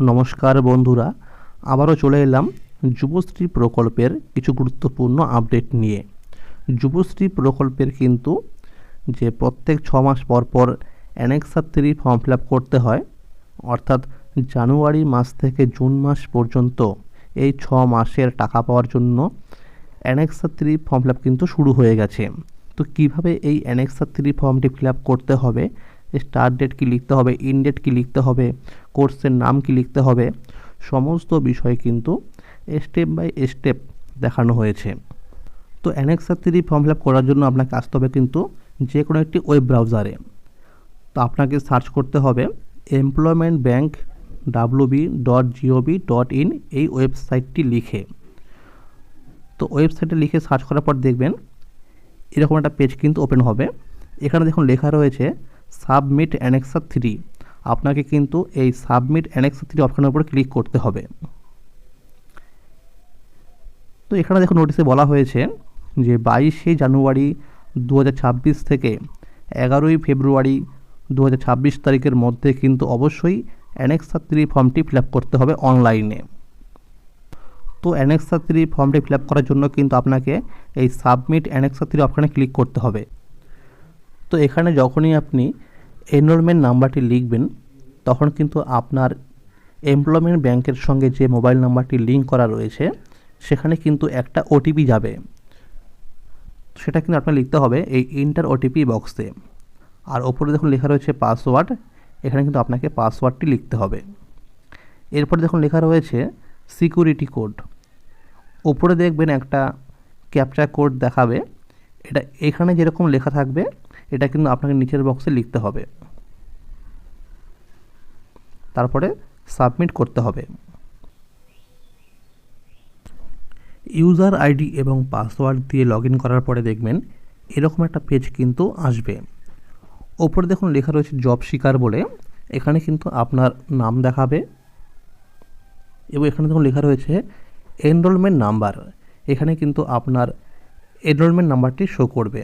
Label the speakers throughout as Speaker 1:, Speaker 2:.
Speaker 1: নমস্কার বন্ধুরা, আবারও চলে এলাম যুবশ্রী প্রকল্পের কিছু গুরুত্বপূর্ণ আপডেট নিয়ে। যুবশ্রী প্রকল্পের কিন্তু যে প্রত্যেক ছ মাস পর পর অ্যানেক্সার থ্রি ফর্ম ফিল করতে হয়, অর্থাৎ জানুয়ারি মাস থেকে জুন মাস পর্যন্ত এই ছ মাসের টাকা পাওয়ার জন্য অ্যানেক্সার থ্রি ফর্ম ফিল কিন্তু শুরু হয়ে গেছে। তো কীভাবে এই অ্যানেক্সার থ্রি ফর্মটি ফিল করতে হবে? স্টার্ট ডেট কী লিখতে হবে? ইন ডেট কী লিখতে হবে? কোর্সের নাম কি লিখতে হবে? সমস্ত বিষয় কিন্তু স্টেপ বাই স্টেপ দেখানো হয়েছে। তো annexure three form fill up করার জন্য আপনাকে আসতে হবে কিন্তু যে কোনো একটি ওয়েব ব্রাউজারে তো আপনাকে সার্চ করতে হবে employment bank WB dot GOV dot in এই ওয়েবসাইটটি লিখে। তো ওয়েবসাইটে লিখে সার্চ করার পর দেখবেন এরকম একটা পেজ কিন্তু ওপেন হবে। এখানে দেখুন লেখা রয়েছে সাবমিট অ্যানেক্সার থ্রি আপনাকে কিন্তু এই সাবমিট অ্যানেক্সার থ্রি অপশনের উপর ক্লিক করতে হবে। তো এখানে দেখুন নোটিশে বলা হয়েছে যে বাইশে জানুয়ারি দু হাজার ছাব্বিশ থেকে এগারোই ফেব্রুয়ারি দু হাজার ছাব্বিশ তারিখের মধ্যে কিন্তু অবশ্যই অ্যানেক্সার থ্রি ফর্মটি ফিল করতে হবে অনলাইনে তো অ্যানেক্সার থ্রি ফর্মটি ফিল করার জন্য কিন্তু আপনাকে এই সাবমিট অ্যানেক্সার থ্রি অপশানে ক্লিক করতে হবে। তো এখানে যখনই আপনি এনরোলমেন্ট নাম্বারটি লিখবেন, তখন কিন্তু আপনার এমপ্লয়মেন্ট ব্যাংকের সঙ্গে যে মোবাইল নাম্বারটি লিঙ্ক করা রয়েছে, সেখানে কিন্তু একটা ওটিপি যাবে। সেটা কিন্তু আপনার লিখতে হবে এই ইন্টার ওটিপি বক্সে আর ওপরে দেখুন লেখা রয়েছে পাসওয়ার্ড এখানে কিন্তু আপনাকে পাসওয়ার্ডটি লিখতে হবে। এরপরে দেখুন লেখা রয়েছে সিকিউরিটি কোড ওপরে দেখবেন একটা ক্যাপচা কোড দেখাবে। এটা এখানে যেরকম লেখা থাকবে এটা কিন্তু আপনাকে নিচের বক্সে লিখতে হবে। তারপরে সাবমিট করতে হবে। ইউজার আইডি এবং পাসওয়ার্ড দিয়ে লগ করার পরে দেখবেন এরকম একটা পেজ কিন্তু আসবে। ওপরে দেখুন লেখা রয়েছে জব শিকার বলে। এখানে কিন্তু আপনার নাম দেখাবে। এবং এখানে দেখুন লেখা রয়েছে এনরোলমেন্ট নাম্বার এখানে কিন্তু আপনার এনরোলমেন্ট নাম্বারটি শো করবে।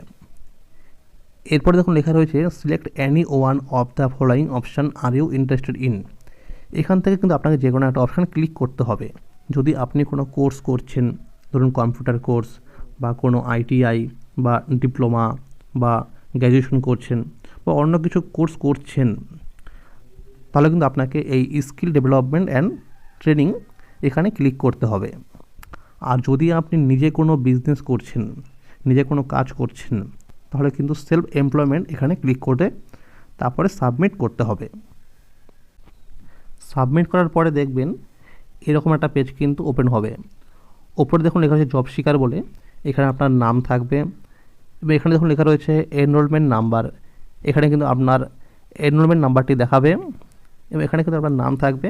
Speaker 1: এরপরে দেখুন লেখা রয়েছে select any one of the following option are you interested in এখান থেকে কিন্তু আপনাকে যে কোনো একটা অপশান ক্লিক করতে হবে। যদি আপনি কোনো কোর্স করছেন, ধরুন কম্পিউটার কোর্স বা কোনো আইটিআই বা ডিপ্লোমা বা গ্র্যাজুয়েশন করছেন বা অন্য কিছু কোর্স করছেন, তাহলে কিন্তু আপনাকে এই স্কিল ডেভেলপমেন্ট অ্যান্ড ট্রেনিং এখানে ক্লিক করতে হবে। আর যদি আপনি নিজে কোনো বিজনেস করছেন, নিজে কোনো কাজ করছেন তাহলে কিন্তু সেলফ এমপ্লয়মেন্ট এখানে ক্লিক করে তারপরে সাবমিট করতে হবে। সাবমিট করার পরে দেখবেন এরকম একটা পেজ কিন্তু ওপেন হবে। ওপরে দেখুন লেখা রয়েছে জব শিকার বলে, এখানে আপনার নাম থাকবে এবং এখানে দেখুন লেখা রয়েছে এনরোলমেন্ট নাম্বার এখানে কিন্তু আপনার এনরোলমেন্ট নাম্বারটি দেখাবে এবং এখানে কিন্তু আপনার নাম থাকবে,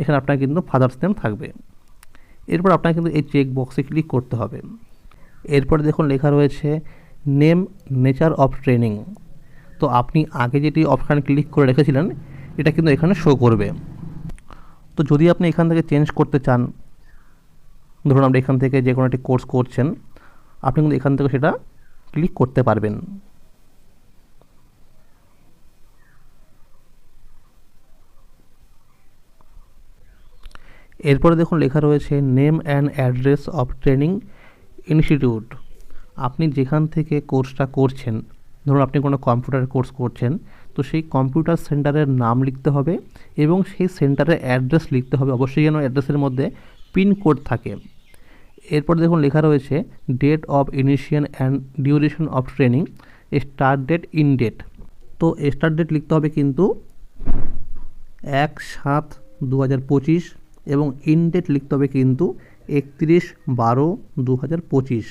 Speaker 1: এখানে আপনার কিন্তু ফাদার্স নেম থাকবে। এরপর আপনাকে কিন্তু এই চেক বক্সে ক্লিক করতে হবে। এরপরে দেখুন লেখা রয়েছে নেম, নেচার অফ ট্রেনিং। তো আপনি আগে যেটি অপশান ক্লিক করে রেখেছিলেন, এটা কিন্তু এখানে শো করবে। তো যদি আপনি এখান থেকে চেঞ্জ করতে চান, ধরুন আপনি এখান থেকে যে কোনো একটি কোর্স করছেন, আপনি কিন্তু এখান থেকে সেটা ক্লিক করতে পারবেন। এরপরে দেখুন লেখা রয়েছে name and address of training institute আপনি যেখান থেকে কোর্সটা করছেন, ধরুন আপনি কোনো কম্পিউটার কোর্স করছেন, তো সেই কম্পিউটার সেন্টারের নাম লিখতে হবে এবং সেই সেন্টারের অ্যাড্রেস লিখতে হবে। অবশ্যই যেন অ্যাড্রেসের মধ্যে পিনকোড থাকে। এরপর দেখুন লেখা রয়েছে date of initiation and duration of training start date in date তো স্টার্ট ডেট লিখতে হবে কিন্তু এক সাত দু হাজার পঁচিশ এবং ইন ডেট লিখতে হবে কিন্তু একত্রিশ বারো দু হাজার পঁচিশ।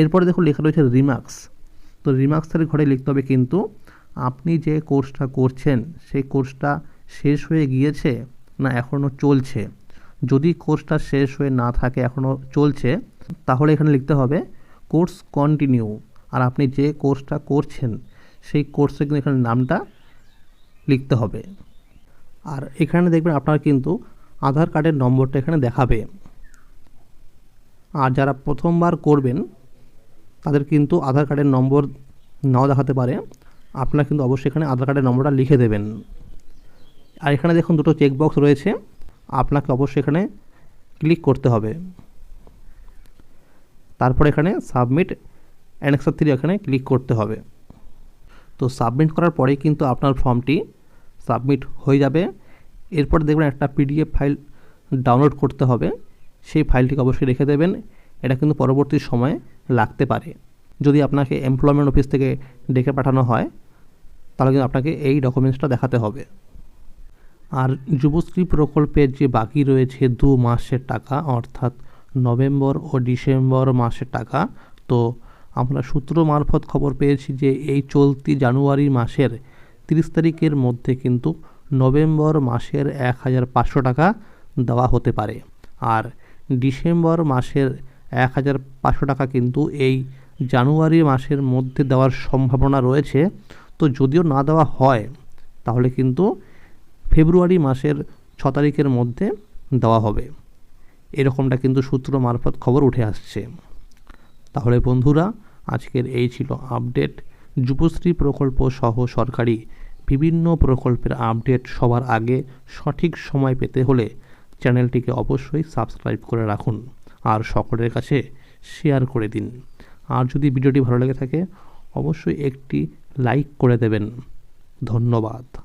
Speaker 1: এরপরে দেখুন লেখা রয়েছে রিমার্কস তো রিমার্কসের ঘরে লিখতে হবে কিন্তু আপনি যে কোর্সটা করছেন, সেই কোর্সটা শেষ হয়ে গিয়েছে না এখনও চলছে? যদি কোর্সটা শেষ হয়ে না থাকে এখনও চলছে, তাহলে এখানে লিখতে হবে কোর্স কন্টিনিউ আর আপনি যে কোর্সটা করছেন, সেই কোর্সে কিন্তু এখানে নামটা লিখতে হবে। আর এখানে দেখবেন আপনার কিন্তু আধার কার্ডের নম্বরটা এখানে দেখাবে। আর যারা প্রথমবার করবেন তাদের কিন্তু আধার কার্ডের নম্বর নাও দেখাতে পারে। আপনারা কিন্তু অবশ্যই এখানে আধার কার্ডের নম্বরটা লিখে দেবেন। আর এখানে দেখুন দুটো চেকবক্স রয়েছে। আপনাকে অবশ্যই এখানে ক্লিক করতে হবে। তারপর এখানে সাবমিট অ্যানেক্সার থ্রি এখানে ক্লিক করতে হবে। তো সাবমিট করার পরেই কিন্তু আপনার ফর্মটি সাবমিট হয়ে যাবে। এরপর দেখবেন একটা পিডিএফ ফাইল ডাউনলোড করতে হবে। সেই ফাইলটিকে অবশ্যই রেখে দেবেন। এটা কিন্তু পরবর্তী সময়ে লাগতে পারে। যদি আপনাকে এমপ্লয়মেন্ট অফিস থেকে ডেকে পাঠানো হয়, তাহলে কিন্তু আপনাকে এই ডকুমেন্টসটা দেখাতে হবে। আর যুবশ্রী প্রকল্পের যে বাকি রয়েছে দু মাসের টাকা, অর্থাৎ নভেম্বর ও ডিসেম্বর মাসের টাকা, তো আমরা সূত্র মারফত খবর পেয়েছি যে এই চলতি জানুয়ারি মাসের তিরিশ তারিখের মধ্যে কিন্তু নভেম্বর মাসের এক হাজার পাঁচশো টাকা দেওয়া হতে পারে। আর ডিসেম্বর মাসের এক হাজার পাঁচশো টাকা কিন্তু এই জানুয়ারি মাসের মধ্যে দেওয়ার সম্ভাবনা রয়েছে। তো যদিও না দেওয়া হয়, তাহলে কিন্তু ফেব্রুয়ারি মাসের ছ তারিখের মধ্যে দেওয়া হবে। এরকমটা কিন্তু সূত্র মারফত খবর উঠে আসছে। তাহলে বন্ধুরা, আজকের এই ছিল আপডেট। যুবশ্রী প্রকল্প সহ সরকারি বিভিন্ন প্রকল্পের আপডেট সবার আগে সঠিক সময় পেতে হলে চ্যানেলটিকে অবশ্যই সাবস্ক্রাইব করে রাখুন। আর সকলের কাছে শেয়ার করে দিন। আর যদি ভিডিওটি ভালো লেগে থাকে, অবশ্যই একটি লাইক করে দেবেন। ধন্যবাদ।